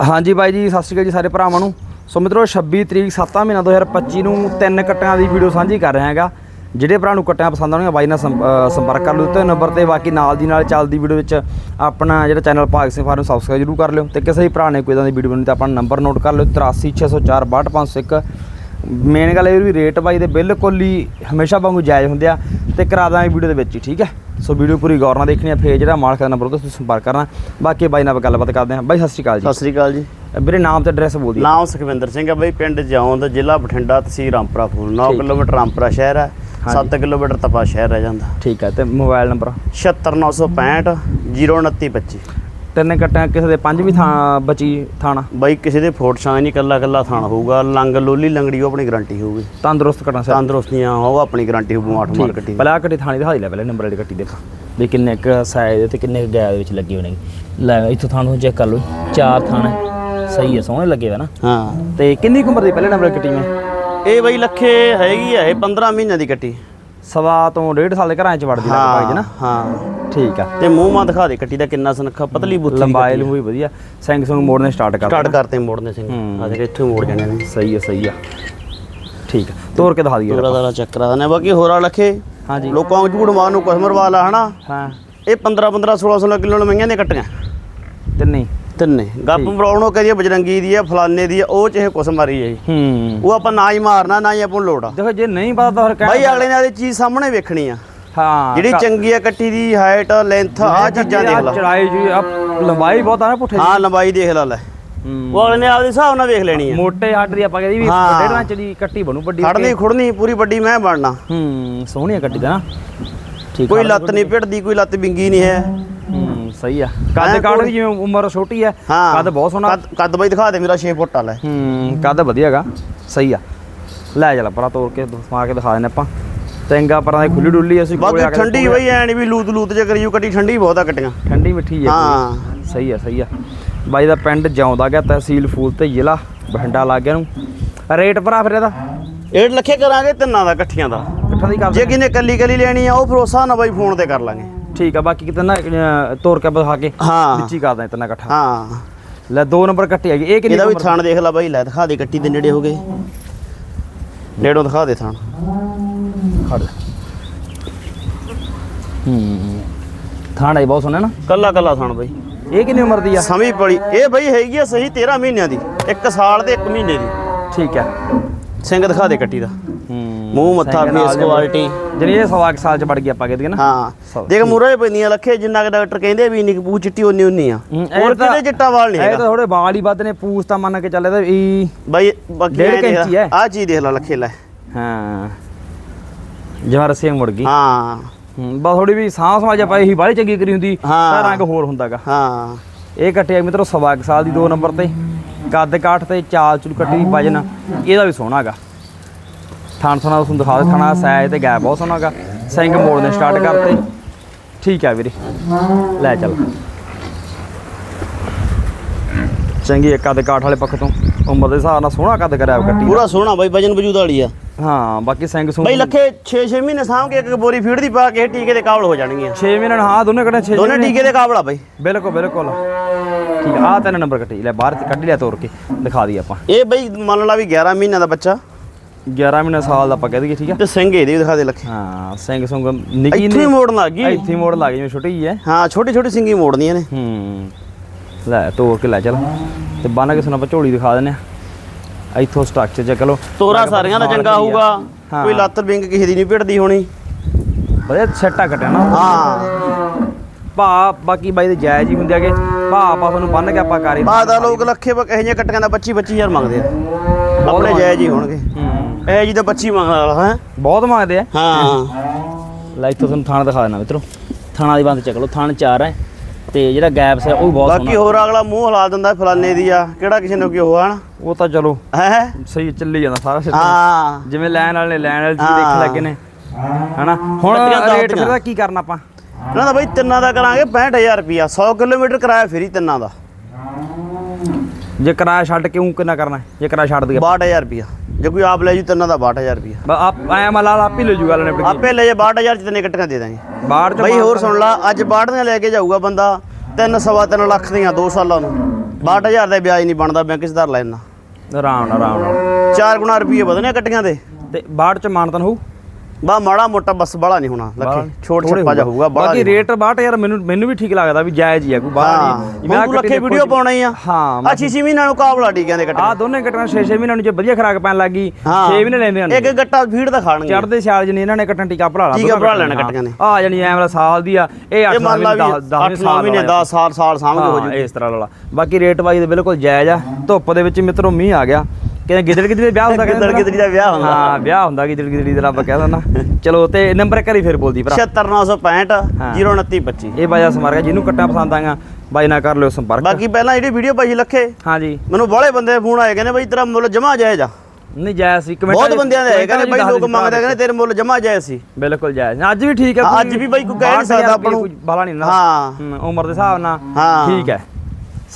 ਹਾਂਜੀ ਬਾਈ ਜੀ, ਸਤਿ ਸ਼੍ਰੀ ਅਕਾਲ ਜੀ ਸਾਰੇ ਭਰਾਵਾਂ ਨੂੰ। ਸੋ ਮਿੱਤਰੋ 26 ਤਰੀਕ 7 ਮਹੀਨਾ 2025 ਨੂੰ ਤਿੰਨ ਕੱਟਿਆਂ ਦੀ ਵੀਡੀਓ ਸਾਂਝੀ ਕਰ ਰਿਹਾ ਹੈਗਾ। ਜਿਹੜੇ ਭਰਾ ਨੂੰ ਕੱਟਿਆਂ ਪਸੰਦ ਆਉਣਗੇ ਬਾਈ ਨਾਲ ਸੰਪ- ਸੰਪਰਕ ਕਰ ਲਿਓ ਤੇ ਨੰਬਰ ਤੇ ਬਾਕੀ ਨਾਲ ਦੀ ਨਾਲ ਚੱਲਦੀ ਵੀਡੀਓ ਵਿੱਚ ਆਪਣਾ ਜਿਹੜਾ ਚੈਨਲ ਭਾਗ ਸਿੰਘ ਫਾਰ ਨੂੰ ਸਬਸਕ੍ਰਾਈਬ ਜ਼ਰੂਰ ਕਰ ਲਿਓ ਤੇ ਕਿਸੇ ਵੀ ਭਰਾ ਨੇ ਕੋਈ ਇਦਾਂ ਦੀ ਵੀਡੀਓ ਬਣਾਉਣੀ ਤਾਂ ਆਪਣਾ ਨੰਬਰ ਨੋਟ ਕਰ ਲਿਓ 83604 62501 ਮੇਨ ਗੱਲ ਇਹ ਵੀ ਰੇਟ ਬਾਈ ਦੇ ਬਿਲਕੁਲ ਹੀ ਹਮੇਸ਼ਾ ਵਾਂਗੂ ਜਾਇਜ਼ ਹੁੰਦੇ ਆ ਤੇ ਕਰਾ ਦਾਂਗੇ ਵੀਡੀਓ ਦੇ ਵਿੱਚ ਹੀ, ਠੀਕ ਹੈ? ਸੋ ਵੀਡੀਓ ਪੂਰੀ ਗੌਰ ਨਾਲ ਦੇਖਣੀ ਆ ਫੇਰ ਜਿਹੜਾ ਮਾਲਕ ਦਾ ਨੰਬਰ ਉਹ ਤੁਸੀਂ ਸੰਪਰਕ ਕਰਨਾ। ਬਾਕੀ ਬਾਈ ਨਾਲ ਗੱਲਬਾਤ ਕਰਦੇ ਹਾਂ। ਬਾਈ ਸਤਿ ਸ਼੍ਰੀ ਅਕਾਲ ਜੀ। ਸਤਿ ਸ੍ਰੀ ਅਕਾਲ ਜੀ। ਵੀਰੇ ਨਾਮ ਤੇ ਐਡਰੈਸ ਬੋਲ ਦਿਓ। ਨਾਮ ਸੁਖਵਿੰਦਰ ਸਿੰਘ ਹੈ ਬਈ ਪਿੰਡ ਜੌਂਦ ਜ਼ਿਲ੍ਹਾ ਬਠਿੰਡਾ ਤਹਿਸੀਲ ਰਾਮਪੁਰਾ ਫੂਲ 9 ਠੀਕ। ਕਿਲੋਮੀਟਰ ਰਾਮਪੁਰਾ ਸ਼ਹਿਰ ਹੈ। ਹਾਂਜੀ। 7 ਕਿਲੋਮੀਟਰ ਤਪਾ ਸ਼ਹਿਰ ਰਹਿ ਜਾਂਦਾ। ਠੀਕ ਹੈ ਤੇ ਮੋਬਾਈਲ ਨੰਬਰ 76965 02925 ਤਿੰਨ ਕੱਟਾਂ ਕਿਸੇ ਦੇ ਪੰਜਵੀਂ ਥਾਂ ਬਚੀ ਥਾਣਾ? ਬਈ ਕਿਸੇ ਦੇ ਫੋਟ ਛਾਂ ਨਹੀਂ ਕੱਲਾ ਕੱਲਾ ਥਾਣ ਹੋਊਗਾ। ਲੰਗ ਲੋਲੀ ਲੰਗੜੀ ਉਹ ਆਪਣੀ ਗਾਰੰਟੀ ਹੋਊਗੀ। ਤੰਦਰੁਸਤ ਕੱਟਾਂ ਸਰ। ਤੰਦਰੁਸਤੀਆਂ ਉਹ ਆਪਣੀ ਗਾਰੰਟੀ ਹੋਊ ਮਾਠ ਮਾਰ ਕੱਟੀ ਆਹ ਕੱਟੀ ਥਾਣੀ ਦਿਖਾ ਦੇ ਲੈ ਪਹਿਲੇ ਨੰਬਰ ਵਾਲੀ ਕੱਟੀ ਦੇਖਾ। ਵੀ ਕਿੰਨੇ ਕ ਸਾਈਜ਼ ਤੇ ਕਿੰਨੇ ਗੈਰ ਦੇ ਵਿੱਚ ਲੱਗੇ ਹੋਣੇ। ਲੈ ਇੱਥੋਂ ਥਾਣੋਂ ਚੈੱਕ ਕਰ ਲਓ। ਚਾਰ ਥਾਣ ਹੈ। ਸਹੀ ਹੈ ਸੋਹਣੇ ਲੱਗੇ ਵੇ ਨਾ। ਹਾਂ। ਤੇ ਕਿੰਨੀ ਕੁ ਉਮਰ ਦੀ ਪਹਿਲੇ ਨੰਬਰ ਕੱਟੀ ਮੈਂ? ਇਹ ਬਈ ਲੱਖੇ ਹੈਗੀ ਆ ਇਹ 15 ਮਹੀਨਿਆਂ ਦੀ ਕੱਟੀ। ਸਵਾ ਤੋਂ ਡੇਢ ਸਾਲ ਦੇ ਘਰਾਂ ਚ ਵੜਦੀ ਲੱਗ ਪਾਈ ਨਾ। ਹਾਂ। ਠੀਕ ਆ। ਤੇ ਮੂੰਹ ਮਾਂ ਦਿਖਾ ਦੇ ਕੱਟੀ ਦਾ ਕਿੰਨਾ ਸੁਨੱਖਾ ਪਤਲੀ ਬੁੱਥੀ ਲੰਬਾਈ ਲੰਬੂਈ ਵਧੀਆ। ਸਿੰਘ ਮੋੜਨੇ ਸਟਾਰਟ ਕਰ ਸਟਾਰਟ ਕਰਤੇ ਮੋੜਨੇ ਸਿੰਘ। ਹੂੰ। ਆ ਦੇਖ ਇੱਥੋਂ ਹੀ ਮੋੜ ਜਾਣੇ ਨੇ। ਸਹੀ ਹੈ ਸਹੀ ਆ। ਠੀਕ ਆ। ਤੋਰ ਕੇ ਦਿਖਾ ਦਈਏ ਤੋਰਾ ਦਾਰਾ ਚੱਕਰਾ ਦਾ ਨੇ ਬਾਕੀ ਹੋਰਾ ਲੱਖੇ। ਹਾਂਜੀ। ਲੋਕਾਂ ਨੂੰ ਝੂੜ ਮਾਰਨ ਨੂੰ ਕੁਛ ਮਰਵਾਲਾ ਹਨਾ? ਹਾਂ। ਇਹ 15 15 16 16 ਕਿਲੋ ਨੂੰ ਮਹੀਆਂ ਦੀਆਂ ਕੱਟੀਆਂ। ਤਿੰਨੇ ਹੀ। ਤਿੰਨੇ ਗੱਪ ਬਰਾਉਣੋਂ ਕਰੀਏ ਬਜਰੰਗੀ ਦੀ ਆ ਫਲਾਨੇ ਦੀ ਆ ਉਹ ਚ ਇਹ ਕੁਛ ਮਾਰੀ ਹੈ ਜੀ ਹੂੰ। ਉਹ ਆਪਾਂ ਨਾ ਹੀ ਮਾਰਨਾ ਨਾ ਹੀ ਆਪਾਂ ਨੂੰ ਲੋੜ ਆ। ਦੇਖੋ ਜੇ ਨਹੀਂ ਪਤਾ ਤਾਂ ਫਿਰ ਕਹਿ ਬਾਈ ਅਗਲੇ ਨੇ ਇਹ ਚੀਜ਼ ਸਾਹਮਣੇ ਵੇਖਣੀ ਆ। ਹਾਂ ਜਿਹੜੀ ਚੰਗੀ ਆ ਕੱਟੀ ਦੀ ਹਾਈਟ ਲੈਂਥ ਆ ਚੀਜ਼ਾਂ ਦੇਖ ਲੈ। ਚੜਾਈ ਜੀ ਆ ਲੰਬਾਈ ਬਹੁਤ ਆ ਨਾ ਪੁੱਠੇ ਹਾਂ ਲੰਬਾਈ ਦੇਖ ਲੈ ਲੈ। ਉਹ ਅਗਲੇ ਨੇ ਆਪਦੇ ਹਿਸਾਬ ਨਾਲ ਵੇਖ ਲੈਣੀ ਆ। ਮੋਟੇ ਹੱਡ ਦੀ ਆਪਾਂ ਕਹਿੰਦੇ ਵੀ। ਡੇਢ ਦੀ ਕੱਟੀ ਬਣੂ ਵੱਡੀ ਖੜਨੀ ਖੁੜਨੀ ਪੂਰੀ ਵੱਡੀ ਮੈਂ ਬਣਨਾ। ਹੂੰ ਸੋਹਣੀ ਆ ਕੱਟੀ ਦਾ ਨਾ। ਠੀਕ ਕੋਈ ਲੱਤ ਨਹੀਂ ਭਿੜਦੀ ਕੋਈ ਲੱਤ ਬਿੰਗੀ ਨਹੀਂ ਹੂੰ। ਸਹੀ ਆ। ਕੱਦ ਕਾਠ ਦੀ ਜਿਵੇਂ ਉਮਰ ਛੋਟੀ ਹਾਂ ਕੱਦ ਬਹੁਤ ਸੋਹਣਾ। ਕੱਦ- ਬਾਈ ਦਿਖਾ ਦੇ ਮੇਰਾ 6 ਫੁੱਟ ਆ ਲੈ ਹੂੰ ਕੱਦ ਵਧੀਆਗਾ ਸਹੀ ਆ। ਲੈ ਚੱਲ ਪਰਾਂ ਤੋੜ ਕੇ ਦਿਖਾ ਕੇ ਦਿਖਾ ਦਿੰਦੇ ਆਪਾਂ। ਚੰਗਾ ਪਰਾਂ ਦੀ ਖੁੱਲੀ ਡੁੱਲੀ ਅਸੀਂ ਕੋਲੇ ਆ ਕੇ ਠੰਡੀ ਬਈ ਐ ਨਹੀਂ ਵੀ ਲੂਤ ਲੂਤ ਜੇ ਕਰੀਓ ਕੱਟੀ ਠੰਡੀ ਬਹੁਤ ਆ ਕੱਟੀਆਂ। ਠੰਡੀ ਮਿੱਠੀ ਹੈ ਹਾਂ। ਸਹੀ ਆ ਸਹੀ ਆ। ਬਾਈ ਦਾ ਪਿੰਡ ਜਿਉਂਦਾ ਗਿਆ ਤਹਿਸੀਲ ਫੂਲ ਤੇ ਜ਼ਿਲ੍ਹਾ ਬਠਿੰਡਾ ਲੱਗ ਗਿਆ ਨੂੰ ਰੇਟ ਭਰਾ ਫਿਰ ਇਹਦਾ? ਇਹ ਲੱਖੇ ਕਰਾਂਗੇ ਤਿੰਨਾਂ ਦਾ ਇਕੱਠੀਆਂ ਦਾ। ਕਿੱਥਾ ਦੀ ਕਰ ਜੇ ਕਿਨੇ ਕੱਲੀ ਕੱਲੀ ਲੈਣੀ ਆ ਉਹ ਭਰੋਸਾ ਨਾ ਬਾਈ ਫੋਨ ਤੇ ਕਰ ਲਾਂਗੇ। ਠੀਕ ਆ ਬਾਕੀ ਕਿਤੇ ਨਾ ਅਹ, ਤੋੜ ਕੇ ਦਿਖਾ ਕੇ ਹਾਂ। ਵਿੱਚ ਹੀ ਕਰਦਾ ਇਤਨਾ ਇਕੱਠਾ। ਹਾਂ। ਲੈ ਦੋ ਨੰਬਰ ਕੱਟੀ ਹੈਗੀ। ਇਹ ਕਿੰਨੀ ਇਹਦਾ ਵੀ ਉਮਰ- ਥਾਣ ਦੇਖ ਲੈ ਬਾਈ ਲੈ ਦਿਖਾ ਦੇ ਕੱਟੀ ਦੇ ਨੇੜੇ ਹੋ ਗਏ। ਨੇੜੋਂ ਦਿਖਾ ਦੇ ਥਾਣ। ਖੜ ਜਾ। ਹੂੰ ਥਾਣਾ ਹੀ ਬਹੁਤ ਸੋਹਣਾ ਨਾ। ਕੱਲਾ ਕੱਲਾ ਥਾਣ ਬਾਈ। ਇਹ ਕਿੰਨੀ ਉਮਰ ਦੀ ਆ? ਸਮੀ ਪੜੀ ਇਹ ਬਾਈ ਹੈਗੀ ਆ ਸਹੀ 13 ਮਹੀਨਿਆਂ ਦੀ। 1 ਸਾਲ ਤੇ 1 ਮਹੀਨੇ ਦੀ। ਠੀਕ ਹੈ ਸਿੰਘ ਦਿਖਾ ਦੇ ਕੱਟੀ ਦਾ। ਹੂੰ। ਮੂੰਹ ਮੱਥਾ ਫੇਸ ਕੁਆਲਿਟੀ ਜਿਹੜੀ ਇਹ ਸਵਾ ਕੁ ਸਾਲ ਚ ਵੜ ਗਈ ਆਪਾਂ ਕਹਿੰਦੇ ਨਾ ਹਾਂ। ਦੇਖ ਮੂਰੇ ਪੈਂਦੀਆਂ ਲੱਖੇ ਜਿੰਨਾ ਕਿ ਡਾਕਟਰ ਕਹਿੰਦੇ ਵੀ ਕੁ ਪੂਛ ਚਿੱਟੀ ਉਨੀ ਉਨੀ ਆ। ਹੂੰ, ਹੋਰ ਕਿਤੇ ਚਿੱਟਾ ਵਾਲ ਨਹੀਂ ਇਹ ਤਾਂ ਥੋੜੇ ਵਾਲ ਹੀ ਵੱਧ ਨੇ ਪੂਛ ਤਾਂ ਮੰਨ ਕੇ ਚੱਲੇ ਤਾਂ ਇਹ ਬਾਈ ਬਾਕੀ ਹੈ। ਆ ਚੀਜ਼ ਦੇਖ ਲੈ ਲੱਖੇ ਲੈ। ਹਾਂ। ਜਿਵੇਂ ਰਸੀਆਂ ਮੁੜ ਗਈ। ਹਾਂ। ਹੂੰ ਬਸ ਥੋੜੀ ਵੀ ਸਾਹ ਸਮਾਜ ਆਪਾਂ ਇਹੀ ਬਾਹਲੀ ਚੰਗੀ ਕਰੀ ਹੁੰਦੀ ਹਾਂ। ਤਾਂ ਰੰਗ ਹੋਰ ਹੁੰਦਾਗਾ। ਹਾਂ। ਇਹ ਕੱਟਿਆ ਮਿੱਤਰੋ ਸਵਾ ਸਾਲ ਦੀ ਦੋ ਨੰਬਰ ਤੇ। ਕੱਦ ਕਾਠ ਤੇ ਚਾਲ ਚੁਲ ਕੱਟੀ ਵਜਨ ਇਹਦਾ ਵੀ ਸੋਹਣਾ ਹੈਗਾ ਥਾਣ ਥਾਣਾ ਤੁਹਾਨੂੰ ਦਿਖਾ ਦੇ ਥਾਣਾ ਸਾਈਜ਼ ਤੇ ਗੈਪ ਬਹੁਤ ਸੋਹਣਾ ਹੈਗਾ ਸਿੰਘ ਮੋੜਨੇ ਸਟਾਰਟ ਕਰਤੇ। ਠੀਕ ਆ ਵੀਰੇ। ਲੈ ਚੱਲ। ਚੰਗੀ ਹੈ ਕੱਦ ਕਾਠ ਵਾਲੇ ਪੱਖ ਤੋਂ। ਉਮਰ ਦੇ ਹਿਸਾਬ ਨਾਲ ਸੋਹਣਾ ਕੱਦ ਕਰਿਆ ਕੱਟੀ ਦਾ। ਪੂਰਾ ਸੋਹਣਾ ਬਾਈ ਵਜਨ ਵਜੂਦ ਵਾਲੀ ਆ। ਹਾਂ ਬਾਕੀ ਸਿੰਘ ਸੁੰਗ ਬਾਈ ਲੱਖੇ 6-6 ਮਹੀਨੇ ਸਾਂਭ ਕੇ ਇੱਕ ਇੱਕ ਬੋਰੀ ਫੀਡ ਦੀ ਪਾ ਕੇ ਟੀਕੇ ਦੇ ਕਾਬਲ ਹੋ ਜਾਣਗੀਆਂ। 6 ਮਹੀਨੇ ਹਾਂ ਦੋਨੇ ਕੱਟੇ 6 ਦੋਨੇ ਟੀਕੇ ਦੇ ਕਾਬਲ ਆ ਬਾਈ। ਬਿਲਕੁਲ ਬਿਲਕੁਲ। ਠੀਕ ਆ ਆਹ ਤਿੰਨ ਨੰਬਰ ਕੱਟੀ। ਲੈ ਬਾਹਰ ਕੱਢ ਲਿਆ ਤੋੜ ਕੇ। ਦਿਖਾ ਦੀ ਆਪਾਂ। ਇਹ ਬਾਈ ਮੰਨ ਲਾ ਵੀ 11 ਮਹੀਨਿਆਂ ਦਾ ਬੱਚਾ। 11 ਮਹੀਨੇ ਸਾਲ ਦਾ ਆਪਾਂ ਕਹਿ ਦਈਏ ਠੀਕ ਆ? ਤੇ ਸਿੰਘ ਇਹਦੇ ਵੀ ਦਿਖਾ ਦੇ ਲੱਖੇ। ਹਾਂ ਸਿੰਘ ਸੁੰਗ ਨਿੱਕੀ ਇੱਥੇ ਹੀ ਮੋੜਨ ਲੱਗ ਗਈ। ਇੱਥੇ ਹੀ ਮੋੜ ਲੱਗ ਜਿਵੇਂ ਛੋਟੀ ਹੀ ਹੈ ਹਾਂ ਛੋਟੀ ਛੋਟੀ ਸਿੰਗੀ ਮੋੜਨੀਆਂ ਨੇ। ਹੂੰ ਲੈ ਤੋੜ ਕੇ ਲੈ ਚੱਲ। ਤੇ ਬੰਨ ਕੇ ਸੁਣਾ ਆਪਾਂ ਝੋਲੀ ਦਿਖਾ ਦਿੰਨੇ ਆ। ਇੱਥੋਂ ਸਟਰਕਚਰ ਚੈੱਕ ਲਓ ਤੋਰਾ ਸਾਰਿਆਂ ਦਾ ਚੰਗਾ ਹੋਊਗਾ। ਕੋਈ ਲੱਤ ਬਿੰਗ ਕਿਸੇ ਦੀ ਨਹੀਂ ਭਿੜਦੀ ਹੋਣੀ। ਵਧੀਆ ਸੈੱਟਾ ਕੱਟਿਆ ਨਾ। ਹਾਂ। ਭਾ ਬਾਕੀ ਬਾਈ ਦੇ ਜਾਇਜ਼ ਹੀ ਹੁੰਦੇ ਆਗੇ ਭਾ ਆਪਾਂ ਤੁਹਾਨੂੰ ਬੰਨ ਕੇ ਆਪਾਂ ਕਰੇ ਬਾਦਾ ਲੋਕ ਲੱਖੇ ਬ ਇਹੋ ਜਿਹੀਆਂ ਕੱਟੀਆਂ ਦਾ 25 25000 ਮੰਗਦੇ ਆ। ਆਪਣੇ ਜਾਇਜ਼ ਹੀ ਹੋਣਗੇ। ਇਹ ਜੀ ਤਾਂ 25 ਮੰਗਦਾ ਹੈ। ਬਹੁਤ ਮੰਗਦੇ ਆ। ਹਾਂ। ਲੈ ਇੱਥੋਂ ਤੁਹਾਨੂੰ ਥਾਣਾ ਦਿਖਾ ਦੇਣਾ ਮਿੱਤਰੋ। ਥਾਣਾ ਦੀ ਬੰਦ ਚੱਕ ਲਓ ਥਾਣ ਚਾਰ ਹੈ। ਤੇ ਜਿਹੜਾ ਗੈਪਸ ਹੈ ਉਹ ਵੀ ਬਹੁਤ ਬਾਕੀ ਸੋਹਣਾ। ਹੋਰ ਅਗਲਾ ਮੂੰਹ ਹਿਲਾ ਦਿੰਦਾ ਫਲਾਨੇ ਦੀ ਆ। ਕਿਹੜਾ ਕਿਸੇ ਨੂੰ ਕੀ ਹੋਆ ਹਨਾ ਉਹ ਤਾਂ ਚਲੋ। ਹੈ? ਸਹੀ ਚੱਲੀ ਜਾਂਦਾ ਸਾਰਾ ਸਿਸਟਮ। ਹਾਂ। ਜਿਵੇਂ ਲੈਣ ਵਾਲੇ ਨੇ ਲੈਣ ਵਾਲੇ ਜੀ ਹਾਂ। ਦੇਖ ਲੱਗੇ ਨੇ। ਹਨਾ? ਹੁਣ ਰੇਟ ਫਿਰ। ਦਾ ਕੀ ਕਰਨਾ ਆਪਾਂ? ਇਹਨਾਂ ਦਾ ਬਈ ਤਿੰਨਾਂ ਦਾ ਕਰਾਂਗੇ 65000 ਰੁਪਿਆ 100 ਕਿਲੋਮੀਟਰ ਕਿਰਾਇਆ ਫਰੀ ਤਿੰਨਾਂ ਦਾ। ਜੇ ਕਿਰਾਇਆ ਛੱਡ ਕੇ ਉਹ ਕਿੰਨਾ ਕਰਨਾ? ਜੇ ਕਿਰਾਇਆ ਛੱਡ ਦਈਏ 62000 ਰੁਪਿਆ ਜੇ ਕੋਈ ਆਪ ਲੈ ਜੂ ਤਿੰਨਾਂ ਦਾ 62000 ਰੁਪਿਆ ਆਪ ਐ ਮਲਾਲ ਆਪ ਹੀ ਲੈ ਜੂਗਾ ਲੈਣੇ ਆਪੇ ਲੈ ਜੇ 62000 ਚ ਤਿੰਨੇ ਕੱਟੀਆਂ ਦੇ ਦਾਂਗੇ। ਬਾਹਰ ਚ ਬਈ ਹੋਰ ਸੁਣ ਲਾ ਅੱਜ ਬਾੜੀਆਂ ਲੈ ਕੇ ਜਾਊਗਾ ਬੰਦਾ ਤਿੰਨ ਸਵਾ ਤਿੰਨ ਲੱਖ ਦੀਆਂ 2 ਸਾਲਾਂ ਨੂੰ। 62000 ਦਾ ਵਿਆਜ ਨਹੀਂ ਬਣਦਾ ਬੈਂਕ 'ਚ ਧਰ ਲੈਣਾ ਆਰਾਮ ਨਾਲ ਆਰਾਮ ਨਾਲ। 4 ਗੁਣਾ ਰੁਪਏ ਵਧਨੇ ਕੱਟੀਆਂ ਦੇ। ਤੇ ਬਾੜ ਚ ਮਾਨਤਨ ਹੋਊ? ਬਾ ਮਾੜਾ ਮੋਟਾ ਬਸ ਬੜਾ ਨਹੀਂ ਹੋਣਾ ਲੱਖੇ। ਛੋਟ ਛੱਪਾ ਜਾ ਹੋਊਗਾ ਬੜਾ ਬਾਕੀ ਰੇਟ ਬਾਟ ਯਾਰ ਮੈਨੂੰ ਮੈਨੂੰ ਵੀ ਠੀਕ ਲੱਗਦਾ ਵੀ ਜਾਇਜ਼ ਹੀ ਆ ਕੋਈ ਬਾਹਰ ਨਹੀਂ। ਤੂੰ ਲੱਖੇ ਵੀਡੀਓ ਪਾਉਣਾ ਆ। ਹਾਂ ਆ ਛੇ ਮਹੀਨਿਆਂ ਨੂੰ ਕਾਬਲਾ ਟੀਕਿਆਂ ਦੇ ਕੱਟੇ ਆ ਦੋਨੇ ਕਟਣਾ 6-6 ਮਹੀਨਿਆਂ ਨੂੰ ਜੇ ਵਧੀਆ ਖਰਾਕ ਪੈਣ ਲੱਗੀ 6 ਮਹੀਨੇ ਲੈਂਦੇ ਹਨ ਇੱਕ ਗੱਟਾ ਫੀਡ ਦਾ ਖਾਣਗੇ। ਚੜਦੇ ਸਿਆਲ ਜਨੀ ਇਹਨਾਂ ਨੇ ਕੱਟਣ ਟੀਕਾ ਭਰਾ ਲਾ ਟੀਕਾ ਭਰਾ ਲੈਣਾ ਕੱਟੀਆਂ ਨੇ। ਆ ਜਾਨੀ ਐ ਵਾਲਾ ਸਾਲ ਦੀ ਆ ਇਹ 8 ਇਹ ਮੰਨ ਲਾ ਵੀ 8 9 ਮਹੀਨੇ 10 ਸਾਲ ਸਾਲ ਸਾਂਭਗੇ ਹੋ ਹਾਂ, ਜੂ ਇਸ ਤਰ੍ਹਾਂ ਵਾਲਾ ਬਾਕੀ ਰੇਟ ਵਾਈਜ਼ ਬਿਲਕੁਲ ਜਾਇਜ਼ ਆ। ਧੁੱਪ ਦੇ ਵਿੱਚ ਮਿੱਤਰੋ ਮੀਂਹ ਆ ਗਿਆ। ਕਹਿੰਦੇ ਗਿੱਦੜ ਗਿੱਦੜੀ ਦਾ ਵਿਆਹ ਹੁੰਦਾ ਕਹਿੰਦੇ ਗਿੱਦੜ ਗਿੱਦੜੀ ਦਾ ਵਿਆਹ ਹੁੰਦਾ। ਹਾਂ ਵਿਆਹ ਹੁੰਦਾ ਗਿੱਦੜ ਗਿੱਦੜੀ ਦਾ ਰੱਬ ਕਹਿ ਦਿੰਦਾ। ਚਲੋ ਤੇ ਨੰਬਰ ਕਰੀ ਫਿਰ ਬੋਲਦੀ ਭਰਾ। 76965 ਹਾਂ। 02925 ਇਹ ਬਾਜਾ ਸਮਾਰਗਾ ਜਿਹਨੂੰ ਕੱਟਾ ਪਸੰਦ ਆਗਾ ਬਾਈ ਨਾਲ ਕਰ ਲਿਓ ਸੰਪਰਕ। ਬਾਕੀ ਪਹਿਲਾਂ ਜਿਹੜੀ ਵੀਡੀਓ ਸੀ ਲੱਖੇ ਹਾਂਜੀ। ਮੈਨੂੰ ਬਾਹਲੇ ਬੰਦੇ ਫੋਨ ਆਏ ਕਹਿੰਦੇ ਬਈ ਤੇਰਾ ਮੁੱਲ ਜਮਾ ਜਾਇਜ਼ ਆ। ਨਹੀਂ ਜਾਇਜ਼ ਸੀ ਕਮੈਂਟ ਬਹੁਤ ਬੰਦਿਆਂ ਦੇ ਆਏ ਕਹਿੰਦੇ ਬਈ ਲੋਕ ਮੰਗਦੇ ਕਹਿੰਦੇ ਤੇਰੇ ਮੁੱਲ ਜਮਾ ਜਾਇਜ਼ ਸੀ। ਬਿਲਕੁਲ ਜਾਇਜ਼। ਅੱਜ ਵੀ ਠੀਕ ਹੈ ਅੱਜ ਵੀ ਬਾਈ ਕੋਈ ਕਹਿ ਨਹੀਂ ਸਕਦਾ ਆਪਾਂ ਨੂੰ। ਬਾਲਾ ਨਹੀਂ ਨਾ ਹਾਂ। ਉਮਰ ਦੇ ਹਿਸਾਬ ਨਾਲ ਹਾਂ। ਠੀਕ ਹੈ।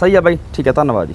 ਸਹੀ ਹੈ ਬਾਈ ਠੀਕ ਹੈ ਧੰਨਵਾਦ ਜੀ।